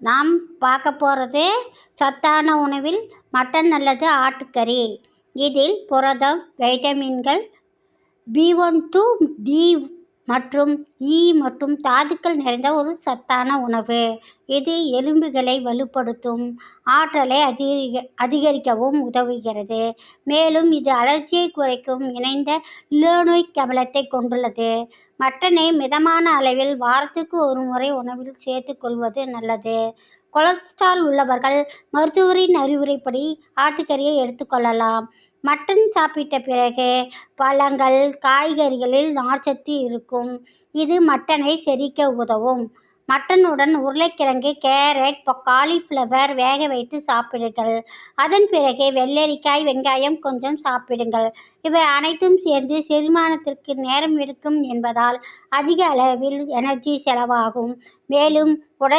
நாம் பார்க்க போகிறது சத்தான உணவில் மட்டன் அல்லது ஆட்டுக்கறி. இதில் புரதம் வைட்டமின்கள் பி ஒன் டூ டி மற்றும் ஈ மற்றும் தாதுக்கள் நிறைந்த ஒரு சத்தான உணவு. இது எலும்புகளை வலுப்படுத்தும் ஆற்றலை அதிக அதிகரிக்கவும் உதவுகிறது. மேலும் இது அலர்ஜியை குறைக்கும் இணைந்த லினோயிக் அமிலத்தை கொண்டுள்ளது. மட்டனை மிதமான அளவில் வாரத்துக்கு ஒரு முறை உணவில் சேர்த்துக்கொள்வது நல்லது. கொலஸ்ட்ரால் உள்ளவர்கள் மருத்துவரின் அறிவுரைப்படி ஆட்டுக்கறியை எடுத்துக்கொள்ளலாம் மட்டன் சாப்பிட்ட பிறகு பழங்கள் காய்கறிகளில் நார்ச்சத்து இருக்கும். இது மட்டனை செரிக்க உதவும். மட்டனுடன் உருளைக்கிழங்கு கேரட் காலிஃப்ளவர் வேக வைத்து சாப்பிடுங்கள். அதன் பிறகு வெள்ளரிக்காய் வெங்காயம் கொஞ்சம் சாப்பிடுங்கள். இவை அனைத்தும் சேர்ந்து செரிமானத்திற்கு நேரம் எடுக்கும் என்பதால் அதிக அளவில் எனர்ஜி செலவாகும். மேலும் உடை